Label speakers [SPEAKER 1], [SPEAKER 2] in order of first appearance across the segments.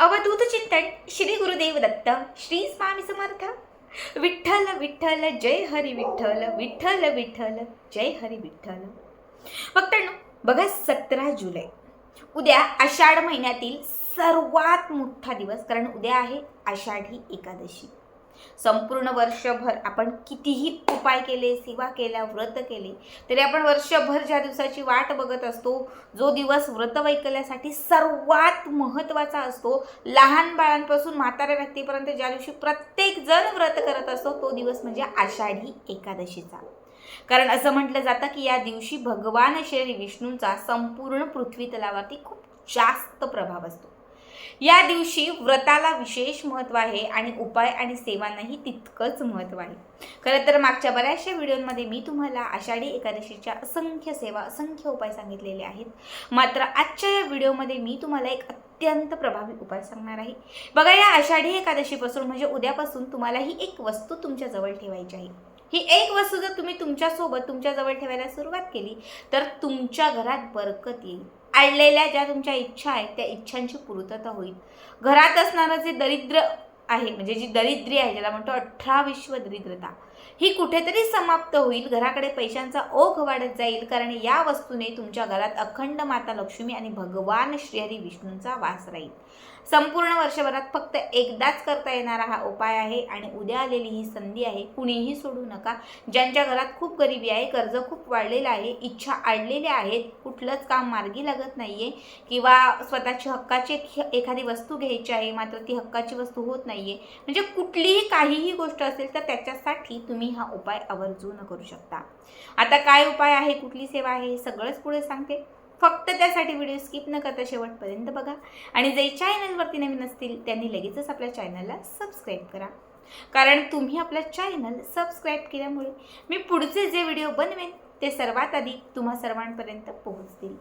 [SPEAKER 1] अवधूत चिंतन श्री गुरुदेव दत्त श्री स्वामी समर्थ. विठ्ठल विठ्ठल जय हरी विठ्ठल विठ्ठल विठ्ठल जय हरी विठ्ठल. भक्तांनो बघा सतरा जुलै. उद्या आषाढ महिन्यातील सर्वात मोठा दिवस कारण उद्या आहे आषाढी एकादशी. संपूर्ण वर्षभर आपण कितीही उपाय केले सेवा केल्या व्रत केले तरी आपण वर्षभर ज्या दिवसाची वाट बघत असतो जो दिवस व्रत वैकल्यासाठी सर्वात महत्त्वाचा असतो लहान बाळांपासून म्हाताऱ्या व्यक्तीपर्यंत ज्या दिवशी प्रत्येक जण व्रत करत असतो तो दिवस म्हणजे आषाढी एकादशीचा. कारण असं म्हटलं जातं की या दिवशी भगवान श्री विष्णूंचा संपूर्ण पृथ्वी तलावरती खूप जास्त प्रभाव असतो. या दिवशी व्रताला विशेष महत्त्व आहे आणि उपाय आणि सेवांनाही तितकंच महत्त्व आहे. खरं तर मागच्या बऱ्याचशा व्हिडिओमध्ये मी तुम्हाला आषाढी एकादशीच्या असंख्य सेवा असंख्य उपाय सांगितलेले आहेत. मात्र आजच्या या व्हिडिओमध्ये मी तुम्हाला एक अत्यंत प्रभावी उपाय सांगणार आहे. बघा या आषाढी एकादशीपासून म्हणजे उद्यापासून तुम्हाला ही एक वस्तू तुमच्या जवळ ठेवायची आहे. ही एक वस्तू जर तुम्ही तुमच्यासोबत तुमच्याजवळ ठेवायला सुरुवात केली तर तुमच्या घरात बरकत येईल. आणलेल्या ज्या तुमच्या इच्छा आहेत त्या इच्छांची पूर्तता होईल. घरात असणारं जे दरिद्र आहे म्हणजे जी दरिद्री आहे ज्याला म्हणतो अठरा विश्व दरिद्रता ही कुठेतरी समाप्त होईल घराकडे पैशांचा ओघ वाढत जाईल कारण या वस्तूने तुमच्या घरात अखंड माता लक्ष्मी आणि भगवान श्रीहरी विष्णूंचा वास राहील. संपूर्ण वर्षभरात फक्त एकदाच करता येणारा हा उपाय आहे आणि उद्या आलेली ही संधी आहे कुणीही सोडू नका. ज्यांच्या घरात खूप गरिबी आहे कर्ज खूप वाढलेलं आहे इच्छा आडलेल्या आहेत कुठलंच काम मार्गी लागत नाहीये किंवा स्वतःची हक्काची एखादी वस्तू घ्यायची आहे मात्र ती हक्काची वस्तू होत नाहीये. म्हणजे कुठलीही काहीही गोष्ट असेल तर त्याच्यासाठी तुम्ही हा उपाय आवर्जून करू शकता. आता काय उपाय आहे कुठली सेवा आहे हे सगळंच पुढे सांगते. फक्त त्यासाठी व्हिडिओ स्किप न करता शेवटपर्यंत बघा. आणि जे चॅनलवरती नवीन असतील त्यांनी लगेचच आपल्या चॅनलला सबस्क्राईब करा. कारण तुम्ही आपलं चॅनल सबस्क्राईब केल्यामुळे मी पुढचे जे व्हिडिओ बनवेन ते सर्वात आधी तुम्हा सर्वांपर्यंत पोहोचतील.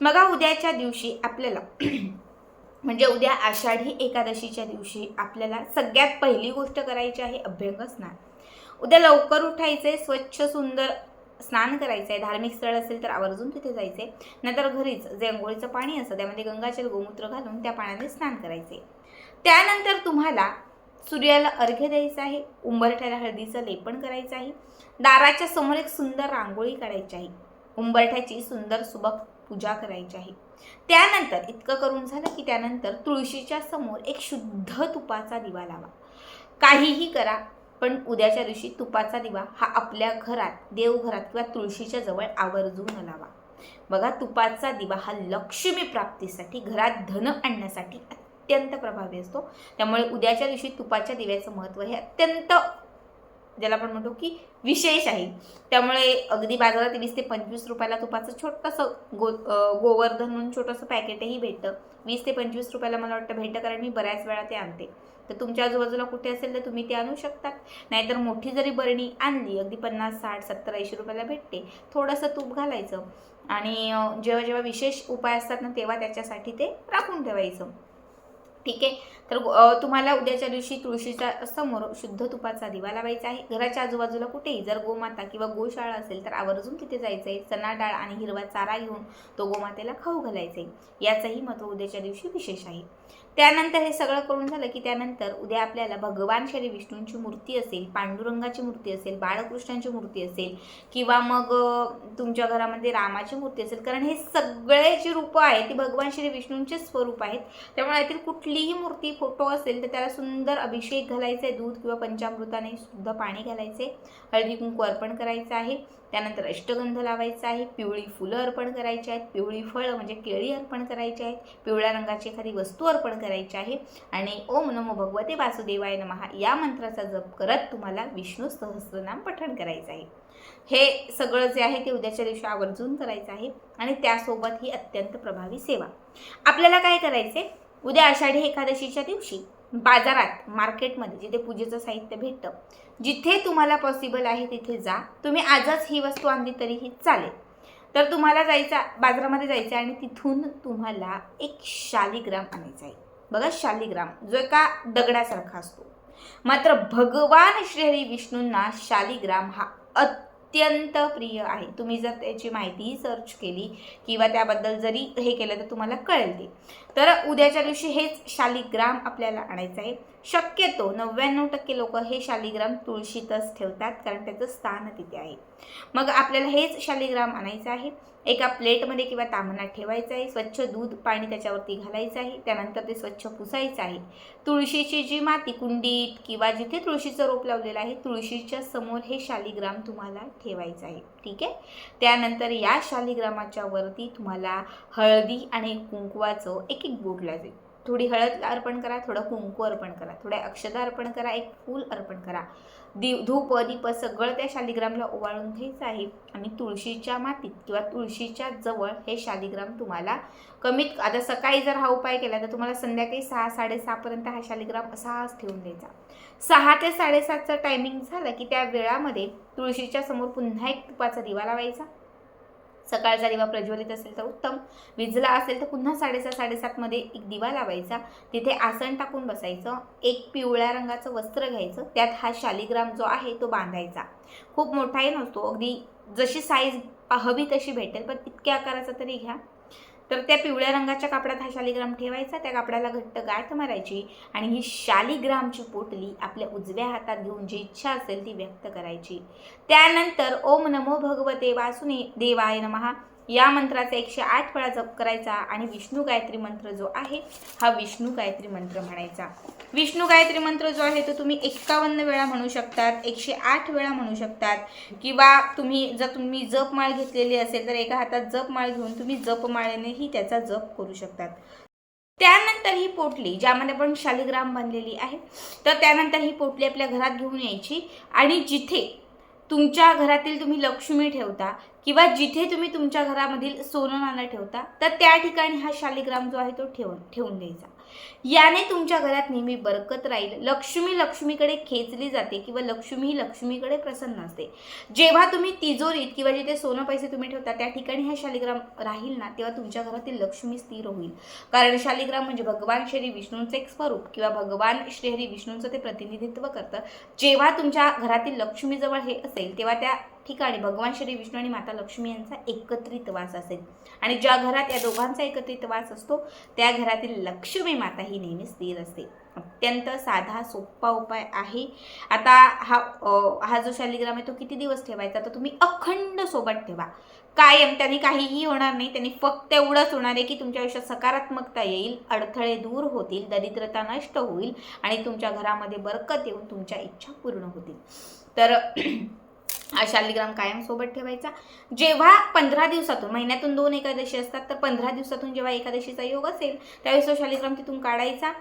[SPEAKER 1] मग उद्याच्या दिवशी आपल्याला म्हणजे उद्या आषाढी एकादशीच्या दिवशी आपल्याला सगळ्यात पहिली गोष्ट करायची आहे अभ्यंग स्नान. उद्या लवकर उठायचे स्वच्छ सुंदर स्नान करायचं आहे धार्मिक स्थळ असेल तर आवर्जून तिथे जायचे नंतर घरीच जे अंघोळीचं पाणी असतं त्यामध्ये गंगाजल गोमूत्र घालून त्या पाण्याने स्नान करायचे त्यानंतर तुम्हाला सूर्याला अर्घ्य द्यायचं आहे उंबरठ्याला हळदीचं लेपन करायचं आहे दाराच्या समोर एक सुंदर रांगोळी काढायची आहे उंबरठ्याची सुंदर सुबक पूजा करायची आहे. त्यानंतर इतकं करून झालं की त्यानंतर तुळशीच्या समोर एक शुद्ध तुपाचा दिवा लावा. काहीही करा पण उद्याच्या दिवशी तुपाचा दिवा हा आपल्या घरात देवघरात किंवा तुळशीच्या जवळ आवर्जून लावा बघा तुपाचा दिवा हा लक्ष्मी प्राप्तीसाठी घरात धन आणण्यासाठी अत्यंत प्रभावी असतो. त्यामुळे उद्याच्या दिवशी तुपाच्या दिव्याचं महत्त्व हे अत्यंत ज्याला आपण म्हणतो की विशेष आहे त्यामुळे अगदी बाजारात वीस ते पंचवीस रुपयाला तुपाचं छोटंसं गो गोवर्धन म्हणून छोटंसं पॅकेटही भेटतं. वीस ते पंचवीस रुपयाला मला वाटतं भेटतं कारण मी बऱ्याच वेळा ते आणते. तर तुमच्या आजूबाजूला कुठे असेल तर तुम्ही ते आणू शकतात. नाहीतर मोठी जरी बरणी आणली अगदी पन्नास साठ सत्तर ऐंशी रुपयाला भेटते. थोडंसं तूप घालायचं आणि जेव्हा जेव्हा विशेष उपाय असतात ना तेव्हा त्याच्यासाठी ते राखून ठेवायचं. ठीक आहे. तर तुम्हाला उद्याच्या दिवशी तुळशीच्या समोर शुद्ध तुपाचा दिवा लावायचा आहे. घराच्या आजूबाजूला कुठेही जर गोमाता किंवा गोशाळा असेल तर आवर्जून तिथे जायचं आहे चणा डाळ आणि हिरवा चारा घेऊन तो गोमातेला खाऊ घालायचा आहे याचंही महत्त्व उद्याच्या दिवशी विशेष आहे. त्यानंतर हे सगळं करून झालं की त्यानंतर उद्या आपल्याला भगवान श्री विष्णूंची मूर्ती असेल पांडुरंगाची मूर्ती असेल बाळकृष्णांची मूर्ती असेल किंवा मग तुमच्या घरामध्ये रामाची मूर्ती असेल. कारण हे सगळे जी रूपं आहेत ती भगवान श्री विष्णूंचे स्वरूप आहेत. त्यामुळे यातील कुठलीही मूर्ती फोटो असेल तर त्याला सुंदर अभिषेक घालायचा आहे दूध किंवा पंचामृताने शुद्ध पाणी घालायचे हळदी कुंकू अर्पण करायचं आहे. त्यानंतर अष्टगंध लावायचा आहे पिवळी फुलं अर्पण करायची आहेत पिवळी फळं म्हणजे केळी अर्पण करायची आहेत पिवळ्या रंगाची एखादी वस्तू अर्पण करायची आहे आणि ओम नमो भगवते वासुदेवाय नमः या मंत्राचा जप करत तुम्हाला विष्णू सहस्रनाम पठण करायचं आहे. हे सगळं जे आहे ते उद्याच्या दिवशी आवर्जून करायचं आहे आणि त्यासोबत ही अत्यंत प्रभावी सेवा. आपल्याला काय करायचे उद्या आषाढी एकादशीच्या दिवशी बाजारात मार्केटमध्ये जिथे पूजेचं साहित्य भेटतं जिथे तुम्हाला पॉसिबल आहे तिथे जा. तुम्ही आजच ही वस्तू आणली तरीही चालेल. तर तुम्हाला जायचा बाजारामध्ये जायचं आहे आणि तिथून तुम्हाला एक शालिग्राम आणायचा आहे. बघा शालिग्राम जो एका दगडासारखा असतो. मात्र भगवान श्रीहरी विष्णूंना शालिग्राम हा अत्यंत प्रिय आहे. तुम्ही जर त्याची माहिती सर्च केली किंवा त्याबद्दल जरी हे केलं तर तुम्हाला कळेल ते. तर उद्याच्या दिवशी हेच शालिग्राम आपल्याला आणायचं आहे. शक्यतो नव्याण्णव टक्के लोक हे शालिग्राम तुळशीतच ठेवतात कारण त्याचं स्थान तिथे आहे. मग आपल्याला हेच शालिग्राम आणायचं आहे. एका प्लेटमध्ये किंवा तामणात ठेवायचं आहे. स्वच्छ दूध पाणी त्याच्यावरती घालायचं आहे. त्यानंतर ते स्वच्छ पुसायचं आहे. तुळशीची जी माती कुंडीत किंवा जिथे तुळशीचं रोप लावलेलं आहे तुळशीच्या समोर हे शालिग्राम तुम्हाला ठेवायचं आहे. ठीक आहे? त्यानंतर या शालिग्रामाच्या वरती तुम्हाला हळदी आणि कुंकवाचं एक एक बोटला जाईल थोडी हळद अर्पण करा थोडं कुंकू अर्पण करा थोड्या अक्षदा अर्पण करा एक फूल अर्पण करा. दि धूप दीप सगळं त्या शालिग्रामला ओवाळून घ्यायचं आहे आणि तुळशीच्या मातीत किंवा तुळशीच्या जवळ हे शालिग्राम तुम्हाला कमीत आता सकाळी जर हा उपाय केला तर तुम्हाला संध्याकाळी सहा साडेसहापर्यंत हा शालिग्राम असाच ठेवून द्यायचा. सहा ते साडेसातचं टायमिंग झालं की त्या वेळामध्ये तुळशीच्या समोर पुन्हा एक तुपाचा दिवा लावायचा. सकाळचा दिवा प्रज्वलित असेल तर उत्तम. विजला असेल तर पुन्हा साडेसहा साडेसातमध्ये एक दिवा लावायचा. तिथे आसन टाकून बसायचं. एक पिवळ्या रंगाचं वस्त्र घ्यायचं. त्यात हा शालिग्राम जो आहे तो बांधायचा. खूप मोठाही नसतो. अगदी जशी साईज हवी तशी भेटेल पण इतक्या आकाराचा तरी घ्या. तर त्या पिवळ्या रंगाच्या कापडात हा शालिग्राम ठेवायचा त्या कापडाला घट्ट गाठ मारायची आणि ही शालिग्रामची पोटली आपल्या उजव्या हातात घेऊन जी इच्छा असेल ती व्यक्त करायची. त्यानंतर ओम नमो भगवते वासुने देवाय नमहा या मंत्राचा एकशे आठ वेळा जप करायचा आणि विष्णू गायत्री मंत्र जो आहे हा विष्णू गायत्री मंत्र म्हणायचा. विष्णू गायत्री मंत्र जो आहे तो तुम्ही एक्कावन्न वेळा म्हणू शकतात एकशे आठ वेळा म्हणू शकतात. किंवा तुम्ही जर तुम्ही जपमाळ घेतलेली असेल तर एका हातात जपमाळ घेऊन तुम्ही जपमाळेनेही त्याचा जप करू शकतात. त्यानंतर ही पोटली ज्यामध्ये आपण शालिग्राम बांधलेली आहे तर त्यानंतर ही पोटली आपल्या घरात घेऊन यायची. आणि जिथे तुमच्या घरातील तुम्ही लक्ष्मी ठेवता किंवा जिथे तुम्ही तुमच्या घरामधील सोनं नाणं ठेवता तर त्या ठिकाणी हा शालिग्राम जो आहे तो ठेवून ठेवून द्यायचा. याने तुमच्या घरात नेहमी बरकत राहील. लक्ष्मी लक्ष्मीकडे खेचली जाते किंवा लक्ष्मी ही लक्ष्मीकडे प्रसन्न असते. जेव्हा तुम्ही तिजोरीत किंवा जिथे सोनं पैसे तुम्ही ठेवता त्या ठिकाणी हा शालिग्राम राहील ना तेव्हा तुमच्या घरातील लक्ष्मी स्थिर होईल. कारण शालिग्राम म्हणजे भगवान श्री विष्णूंचं एक स्वरूप किंवा भगवान श्रीहरी विष्णूंचं ते प्रतिनिधित्व करतं. जेव्हा तुमच्या घरातील लक्ष्मीजवळ हे असेल तेव्हा त्या ठिकाणी भगवान श्री विष्णू आणि माता लक्ष्मी यांचा एकत्रित वास असेल. आणि ज्या घरात या दोघांचा एकत्रित वास असतो त्या घरातील लक्ष्मी माता ही नेहमी स्थिर असते. अत्यंत साधा सोपा उपाय आहे. आता हा हा जो शालिग्राम आहे तो किती दिवस ठेवायचा? तर तुम्ही अखंड सोबत ठेवा. कायम त्यांनी काहीही होणार नाही त्यांनी फक्त एवढंच होणार आहे की तुमच्या आयुष्यात सकारात्मकता येईल अडथळे दूर होतील दरिद्रता नष्ट होईल आणि तुमच्या घरामध्ये बरकत येऊन तुमच्या इच्छा पूर्ण होतील. तर हा शालिग्राम कायम सोबत ठेवायचा. जेव्हा पंधरा दिवसातून महिन्यातून दोन एकादशी असतात तर पंधरा दिवसातून जेव्हा एकादशीचा योग असेल त्यावेळेस तो शालिग्राम तिथून काढायचा.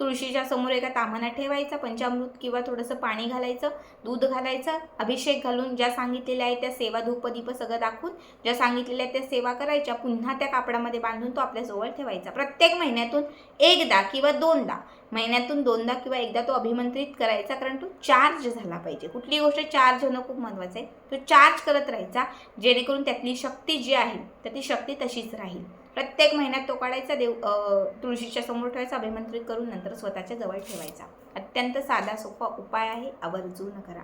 [SPEAKER 1] तुळशीच्या समोर एका तामाना ठेवायचा पंचामृत किंवा थोडंसं पाणी घालायचं दूध घालायचं अभिषेक घालून ज्या सांगितलेल्या आहेत त्या सेवा धूपदीप सगळं दाखवून ज्या सांगितलेल्या आहेत त्या सेवा करायच्या पुन्हा त्या कापडामध्ये बांधून तो आपल्याजवळ ठेवायचा. प्रत्येक महिन्यातून एकदा किंवा दोनदा महिन्यातून दोनदा किंवा एकदा तो अभिमंत्रित करायचा कारण तो चार्ज झाला पाहिजे. कुठली गोष्ट चार्ज होणं खूप महत्त्वाचं आहे. तो चार्ज करत राहायचा जेणेकरून त्यातली शक्ती जी आहे तर ती शक्ती तशीच राहील. प्रत्येक महिन्यात तो काढायचा देव तुळशीच्या समोर ठेवायचा अभिमंत्रित करून नंतर स्वतःच्या जवळ ठेवायचा. अत्यंत साधा सोपा उपाय आहे आवर्जून करा.